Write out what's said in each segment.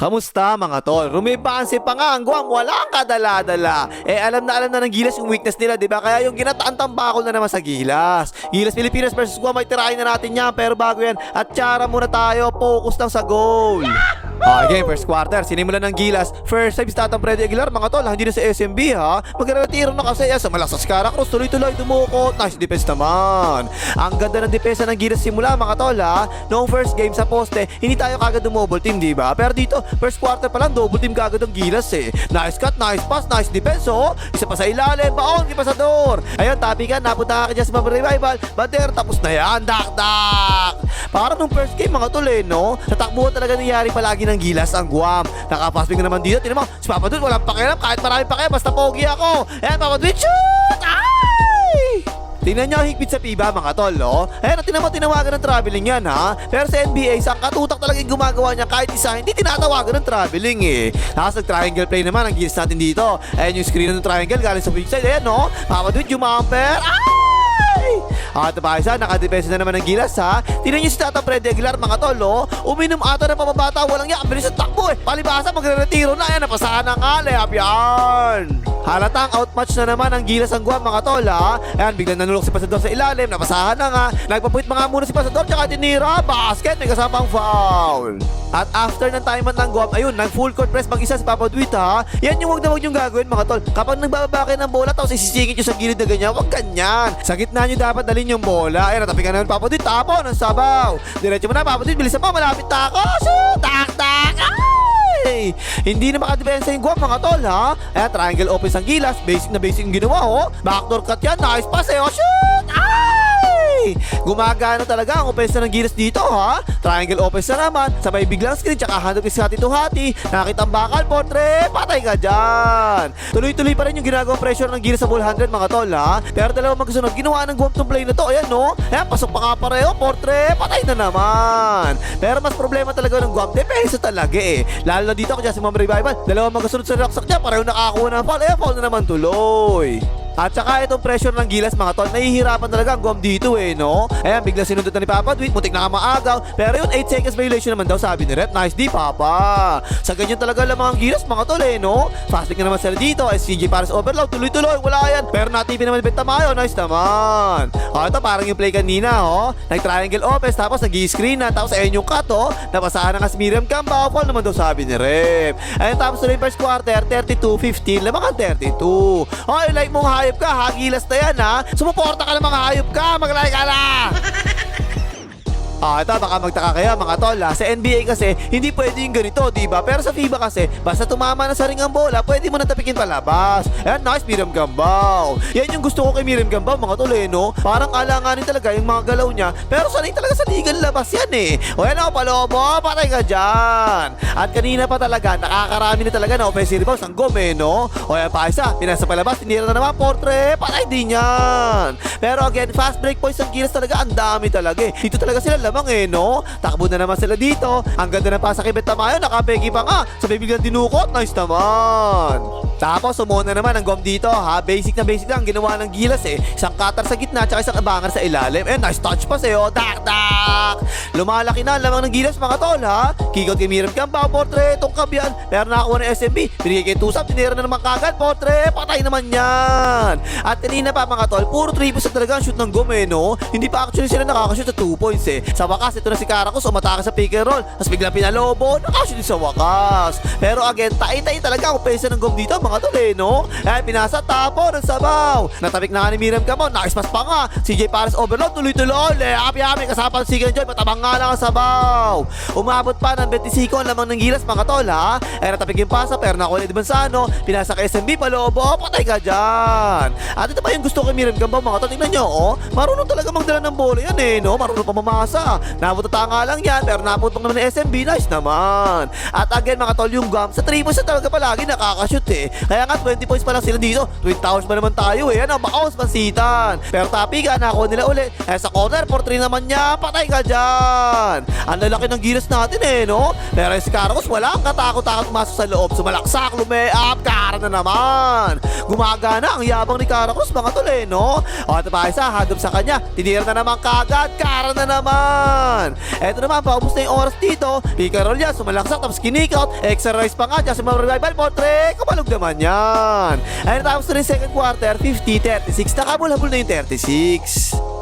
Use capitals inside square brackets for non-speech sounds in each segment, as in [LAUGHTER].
Kamusta mga tol? Rumibansi pa nga ang Guam, wala ang kadala-dala. Eh alam na alam na ng Gilas yung weakness nila, di ba? Kaya yung ginataan tambakol na naman sa Gilas. Gilas Pilipinas versus Guam, ay tirahin na natin yan. Pero bago yan, at tsara muna tayo, focus lang sa goal. Okay, first quarter, sinimulan ng Gilas. First time statang Freddy Aguilar, mga tol, hindi na sa SMB ha. Magre-retiro na kasi sa malakas Cara Cruz, tuloy-tuloy dumukot. Nice defense naman. Ang ganda ng depensa ng Gilas simula, mga tol ha. Noong first game sa poste, hindi tayo kagad dumobble team, di ba? Pero dito, first quarter pa lang, double team kagad ang Gilas eh. Nice cut, nice pass, nice defense oh. Isa pa sa ilalim, baon, kipasador. Ayun, tapi ka, napunta ka dyan sa revival. Bater, tapos na yan, dak-dak. Para nung first game, mga tol eh, no? Natakbuhan talaga nangyari palagi ng Gilas ang Guam. Nakapaswing na naman dito. Tinan mo, si Papa Dude, walang pakialam. Kahit marami pakialam, basta pogi ako. Ayan, Papa Dude, shoot! Ay! Tingnan niyo higpit sa piba mga tol, no? Ayan, tinan mo, tinawagan ng traveling yan, ha? Pero sa NBA, isang katutak talaga yung gumagawa niya kahit isa, hindi tinatawagan ng traveling, eh. Tapos nag-triangle play naman ang gilas natin dito. Ayan yung screen ng triangle galing sa weak side. Ayan, no? Papa Dude, jumamper. Ay! At ba isa, nakadepensa na naman ng gilas ha. Tingnan niyo si Tata Freddy Aguilar mga tol, oh. Uminom ata ng pamabata, walang yan. Ang bilis ng takbo eh. Palibasa, magre-retiro na. Ayan, napasahan na nga, layap yan. Halatang outmatch na naman ang gilas ang Guam mga tol ha. Ayan, biglang nanulok si Pasador sa ilalim. Napasahan na nga. Nagpapuit mga muna si Pasador tsaka tinira. Basket, may kasamang foul. At after ng timeout ng Guam, ayun, nag full court press mag-isa si Papa Duit ha. Yan yung wag na wag yung gagawin mga tol. Kapag nagbababa ng bola tapos isisingit nyo sa gilid na ganyan, wag ganyan. Sa gitna nyo dapat dalhin yung bola. Ayan, natapikan na ng Papa Duit, tapo ng sabaw. Diretso mo na, Papa Duit, bilisan mo, malapit na ako. Shoot! Tak, tak! Ay! Hindi na makadepensa yung Guam mga tol ha. Ayan, triangle offense ang gilas. Basic na basic yung ginawa oh. Backdoor cut yan. Nice pass eh. Oh, shoot! Ay! Gumagana talaga ang offense ng gilas dito ha. Triangle offense na naman. Sabay biglang screen tsaka hanap is hati to hati. Nakita ang bakal, portre. Patay ka dyan. Tuloy-tuloy pa rin yung ginagawang pressure ng gilas sa ball 100 mga tol ha. Pero dalawa magkasunod. Ginawa ng Guam tong play na to. Ayan no. Ayan, pasok pa nga pareho. Portre. Patay na naman. Pero mas problema talaga ng Guam. Depensa talaga eh. Lalo na dito si Ma'am Revival. Dalawa magkasunod sa raksak niya. Pareho nakakuha ng foul. Ayan, foul na naman tuloy. At saka itong pressure ng gilas mga tol, nahihirapan talaga ang Guam dito eh, no? Ayan, biglang sinundot na ni Papa Dwight, mutik na nga maagaw. Pero yun, 8 seconds violation naman daw sabi ni Rep. Nice di, Papa. Sa ganyan talaga lamang ang gilas mga tol eh, no? Fast pick na naman sila dito. SCG Paris overload, tuloy-tuloy, wala yan. Pero natipin naman ni Betamayo, nice naman. O, ito parang yung play kanina, oh. Nag-triangle offense, tapos nag-screen na, tapos ayun yung cut, oh. Napasahan na nga si Miriam Cambao, fall naman daw sabi ni Rep. Ayun, tapos tuloy yung first quarter, 32-15, lamang ang 32. Okay, like mong hayop ka, hagilas na yan, ha? Sumuporta ka ng mga hayop ka, mag-like ka na! [LAUGHS] Ah, ito baka magtaka kayo mga tol ha. Sa NBA kasi, hindi pwede yung ganito, di ba? Pero sa FIBA kasi, basta tumama na sa ring ang bola, pwede mo na tapikin palabas. Ayan, nice Miriam Gambao. Yan yung gusto ko kay Miriam Gambao, mga tol eh, no? Parang alanganin talaga yung mga galaw niya, pero sanay talaga sa ligan labas yan eh. O yan ako, palobo, patay ka dyan. At kanina pa talaga, nakakarami na talaga na offensive rebounds ang gome, no? O yan pa isa, pinasa palabas, tinira na naman, portre, patay din yan. Pero again, fast break points ng Gilas talaga, ang dami talaga eh. Dito talaga sila lamang eh, no? Takbo na naman sila dito. Ang ganda ng pasa kay Betamayo, nakapegi pa nga. Sa bibiglang dinukot, nice naman. Tapos sumuna naman ang gom dito ha. Basic na basic lang ginawa ng Gilas eh. Isang cutter sa gitna tsaka isang abangan sa ilalim. Eh nice touch pass eh oh. Dak dak. Lumalaki na ang lamang ng Gilas mga tol ha. Kick out kay Miriam Cambao, portre, tungkab yan. Pero nakakuha ng SMB. Binigay kay Tusap, tinira na naman kagad, portre. Patay naman yan. At kanina pa mga tol, puro 3 points na talaga ang shoot ng gom eh no. Hindi pa actually sila nakakashoot sa 2 points eh. Sa wakas, ito na si Caracos, umatake sa pick and roll. Tapos bigla pinalobo, nakashoot din sa wakas. Pero again, tay-tay talaga ang pesa ng gom dito mga tol eh no. Eh, pinasa tapo ng sabaw. Natabik na nga ni Miriam Camon, pass pa nga. CJ Paris overload, tuloy-tuloy. Leapi-api, kasapang si Joy, matabang nga lang ang sabaw. Umabot pa ng 25 ang lamang ng gilas mga tol ha. Eh, natabik yung pasa, pero nakuha ni Dibansano. Pinasa kay SMB, palobo, patay ka dyan. At ito pa yung gusto kay Miriam Gamba mga tol. Tingnan nyo, oh. Marunong talaga magdala ng bola yan eh, no? Marunong pa mamasa. Napunta lang yan, pero napunta naman ng SMB, nice naman. At again mga tol, yung gum, sa 3 points na talaga palagi nakakashoot eh. Kaya nga 20 points pa lang sila dito. Twin towers pa naman tayo eh. Ano, baos pansitan. Pero tapi ka, nakuha nila uli. Eh sa corner, for 3 naman niya, patay ka dyan. Ang lalaki ng gilas natin eh, no? Pero si Carlos, wala ang katakot-takot masok sa loob. Sumalaksak, lume-up, kara na naman. Gumagana ang yabang ni Carlos, mga tol eh, no? O ito pa isa, hadop sa kanya. Tinira na naman kagad, kara na naman. Naman. Eto naman, paubos na yung oras dito. Picarol yan, sumalaksak, tapos kinik out. Extra rice pa nga, Justin Bieber revival, portrait. Kabalog naman yan. Ayun, tapos na rin second quarter, 50-36. Nakabul-habol na yung 36.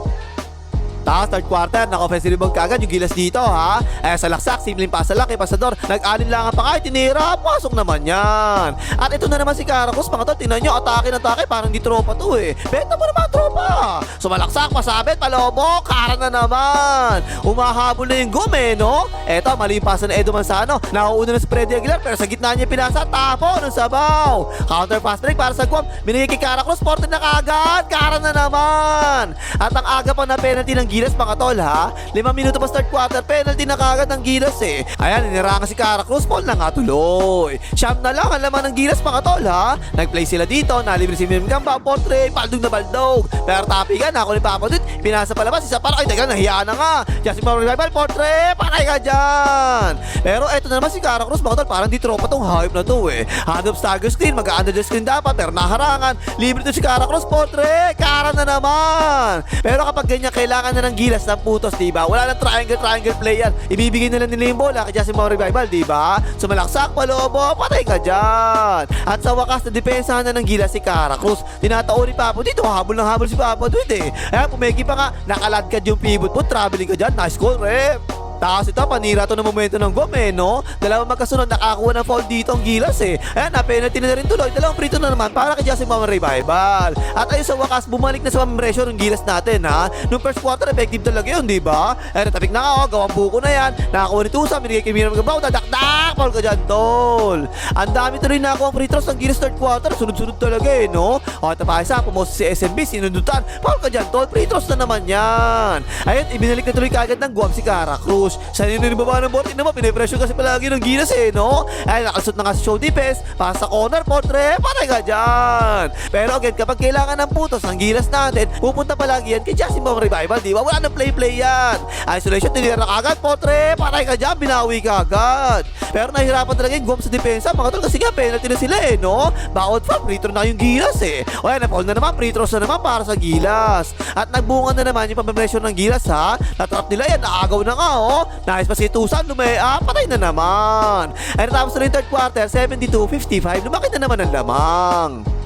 Tapos third quarter, naka-offensive rebound kaagad yung gilas dito ha. Eh sa laksak, simpleng pasa kay Pasador. Nag-alin lang pa kahit tinira, pasok naman yan. At ito na naman si Caracos, mga tol, tingnan nyo, atake ng atake, parang di tropa to eh. Benta mo naman tropa. Sumalaksak, pasabit, palobo, kara na naman. Umahabol na yung gume, no? Eto, mali pasa na Edo Manzano. Nauuna na si Freddy Aguilar, pero sa gitna niya pinasa, tapo ng sabaw. Counter pass break para sa Guam. Binigay kay Caracos, porte na kagad, kara na naman. At ang aga pa na penalty ng Gilas mga tol ha. Lima minuto pa start quarter, penalty na kagad ng Gilas eh. Ayan, inirangan si Cara Cruz, Paul na nga tuloy. Siyam na lang ang laman ng Gilas mga tol ha. Nag-play sila dito, nalibre si Mim Gamba, portrait, baldog na baldog. Pero tapigan, ako ni Papa Dut, pinasa palabas, isa para, ay taga, nahiya na nga. Justin Power Revival, portrait, patay ka dyan. Pero eto na naman si Cara Cruz mga tol, parang di tropa tong hype na to eh. Hand up stagger screen, mag-under the screen dapat, pero naharangan. Libre to si Cara Cruz, portrait, Cara na naman. Pero kapag ganyan, kailangan na ng gilas ng putos, di ba? Wala nang triangle, triangle play yan. Ibibigay na lang nila yung bola kay Justin Power Revival, di ba? Sumalaksak, palobo, patay ka dyan. At sa wakas, na depensa na ng gilas si Cara Cruz. Tinatao ni Papa dito, habol ng habol si Papa Duit eh. Ayan, pumegi pa nga, nakaladkad yung pivot mo, traveling ka dyan, nice goal, rep. Tapos ito, panira to ng momento ng Gome, no? Dalawang magkasunod, nakakuha ng foul dito ang Gilas eh. Ayan, na penalty na rin tuloy. Dalawang prito na naman para kay Justin Mama Revival. At ayun sa wakas, bumalik na sa mamresyo ng Gilas natin, ha? Nung first quarter, effective talaga yun, di ba? Ayan, natapik na oh, gawang buko na yan. Nakakuha ni Tusa, binigay kay Miriam Gabaw, dadakdak, foul ka dyan, tol. Ang dami tuloy na ako ang free throws ng Gilas third quarter, sunod-sunod talaga eh, no? O, ito pa isa, pumoses si SMB, sinundutan, foul ka dyan, tol. Free throws na naman yan. Ayun, ibinalik na tuloy kaagad ng Guam si Cara Cruz. Sa nino ni baba ng bote naman, pinipresyo kasi palagi ng Gilas eh, no? Ay, nakasut na nga si show defense, para sa corner, portre, patay ka dyan. Pero again, kapag kailangan ng putos ng Gilas natin, pupunta palagi yan kay Justin Bong Revival, di ba? Wala nang play-play yan. Isolation, tinira ka agad, portre, patay ka dyan, binawi ka agad. Pero nahihirapan talaga yung Guam sa depensa, mga tol, kasi nga penalty na sila eh, no? Bawat fa, free throw na yung Gilas eh. O yan, na-foul na naman, free throws na naman para sa Gilas. At nagbunga na naman yung pampresyon ng Gilas ha. Natrap nila yan, naagaw na nga oh. Nice pa si Tusan, lumea, patay na naman. Ay natapos na rin third quarter, 72-55, lumaki na naman ang lamang.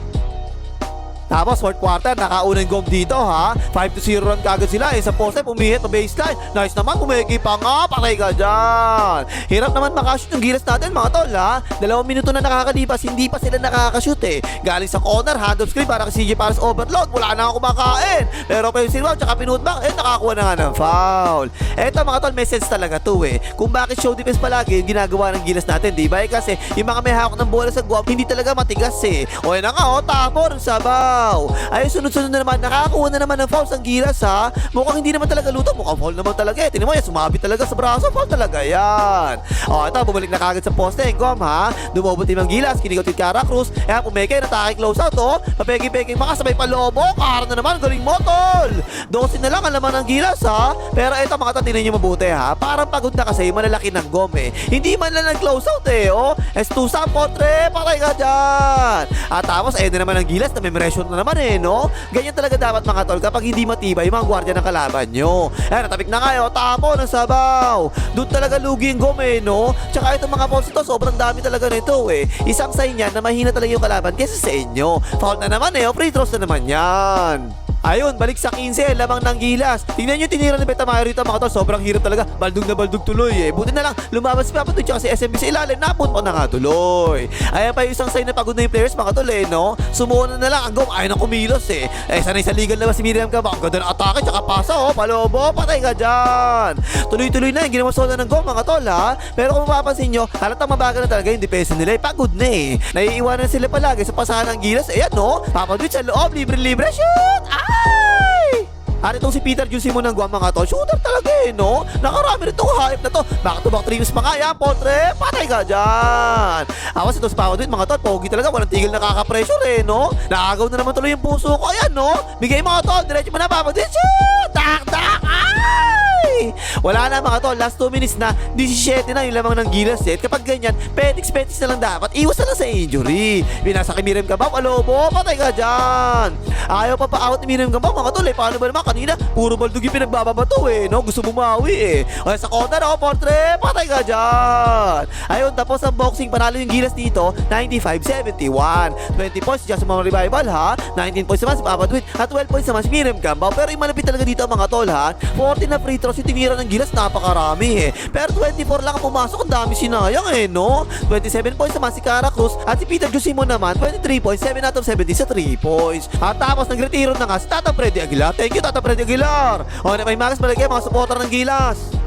Tapos fourth quarter, nakaunang gong dito ha. 5 to 0 run kagad sila. Isang poste, pumihit pa baseline. Nice naman, kumegi pa nga. Patay ka dyan. Hirap naman makashoot yung gilas natin mga tol ha. Dalawang minuto na nakakalipas, hindi pa sila nakakashoot eh. Galing sa corner, hand up screen para kay CJ Paris overload. Wala na ako kumakain. Pero yung silwaw, tsaka pinutback, eh nakakuha na nga ng foul. Eto mga tol, may sense talaga to eh. Kung bakit show defense palagi yung ginagawa ng gilas natin, di ba? Eh, kasi yung mga may hawak ng bola sa guwap, hindi talaga matigas eh. O yan na nga, oh, tapo ng sabaw. Ay, sunod-sunod na naman, nakakakuha na naman ng fouls ang gilas ha. Mukhang hindi naman talaga luto, mukhang foul naman talaga eh. Tinan mo yan, sumabit talaga sa braso, foul talaga yan. O, ito, bumalik na kagad sa poste, Gom ha. Dumobot yung gilas, kinigot yung Cara Cruz. Eh, pumeke, natake close out oh. Papeki-peki mga sabay palobo, kara na naman, galing mo tol. 12 na lang ang ng gilas ha. Pero ito mga tatinan nyo mabuti ha. Parang pagod na kasi, malalaki ng Gom eh. Hindi man lang nag-close out eh, oh. Estusa, potre, patay ka dyan. At tapos, ayun na naman ang gilas, na memoration na naman eh, no? Ganyan talaga dapat mga tol kapag hindi matibay yung mga gwardiya ng kalaban nyo. Eh, natabik na kayo, tapo ng sabaw. Doon talaga lugi yung gom eh, no? Tsaka itong mga balls ito, sobrang dami talaga nito eh. Isang sign yan na mahina talaga yung kalaban kesa sa inyo. Foul na naman eh, o free throws na naman yan. Ayun, balik sa 15, lamang ng gilas. Tingnan nyo, tinira ni Betamayo rito mga tol. Sobrang hirap talaga. Baldog na baldog tuloy eh. Buti na lang, lumabas si Papa Tuch kasi SMB sa ilalim. Napunta na nga tuloy. Ayan pa yung isang sign na pagod na yung players mga tol eh, no? Sumuuna na lang. Ang gom, ayaw na kumilos eh. Eh, sanay sa legal na si Miriam ka ba? Ang ganda ng atake, tsaka pasa oh. Palobo, patay ka dyan. Tuloy-tuloy na yung ginawa sola ng gom mga tol ha. Pero kung mapapansin nyo, halatang mabagal na talaga yung depensa nila. Eh, pagod na eh. Naiiwanan sila palagi sa pasahan ng gilas. Ayan no, Papa Tuch sa loob, libre-libre, shoot! Ay! At itong si Peter Jusimo ng Guam mga tol, shooter talaga eh, no? Nakarami rin itong hype na to. Back to back trios pa nga yan, potre. Patay ka dyan. Awas ito si Papa Duit, mga tol, pogi talaga. Walang tigil nakaka-pressure eh, no? Nakagaw na naman tuloy yung puso ko. Ayan, no? Bigay mga tol, diretso mo na, Duit. Shoot! Tak, tak! Ay! [LAUGHS] Wala na mga tol, last 2 minutes na, 17 na yung lamang ng Gilas set. Kapag ganyan, petiks petiks na lang dapat. Iwas na lang sa injury. Binasa kay Miriam Gabao, alobo, patay ka dyan. Ayaw pa pa-out ni Miriam Gabao mga tol eh. Paano ba naman kanina? Puro baldog yung pinagbababato eh. No? Gusto bumawi eh. O sa kota no, portre, patay ka dyan. Ayun, tapos ang boxing, panalo yung Gilas dito, 95-71. 20 points sa mga revival ha. 19 points naman si Papa Dwight. At 12 points naman si Miriam Gambao. Pero yung malapit talaga dito mga tol ha. 14 na free throws yung tinira ng Gilas, napakarami eh. Pero 24 lang ang pumasok, ang dami sinayang eh, no? 27 points naman si Cara Cruz at si Peter Jusimo naman, 23 points, 7 out of 70 sa 3 points. At tapos nagretiro na nga si Tata Freddy Aguilar. Thank you Tata Freddy Aguilar. O na may magas malagay mga supporter ng Gilas.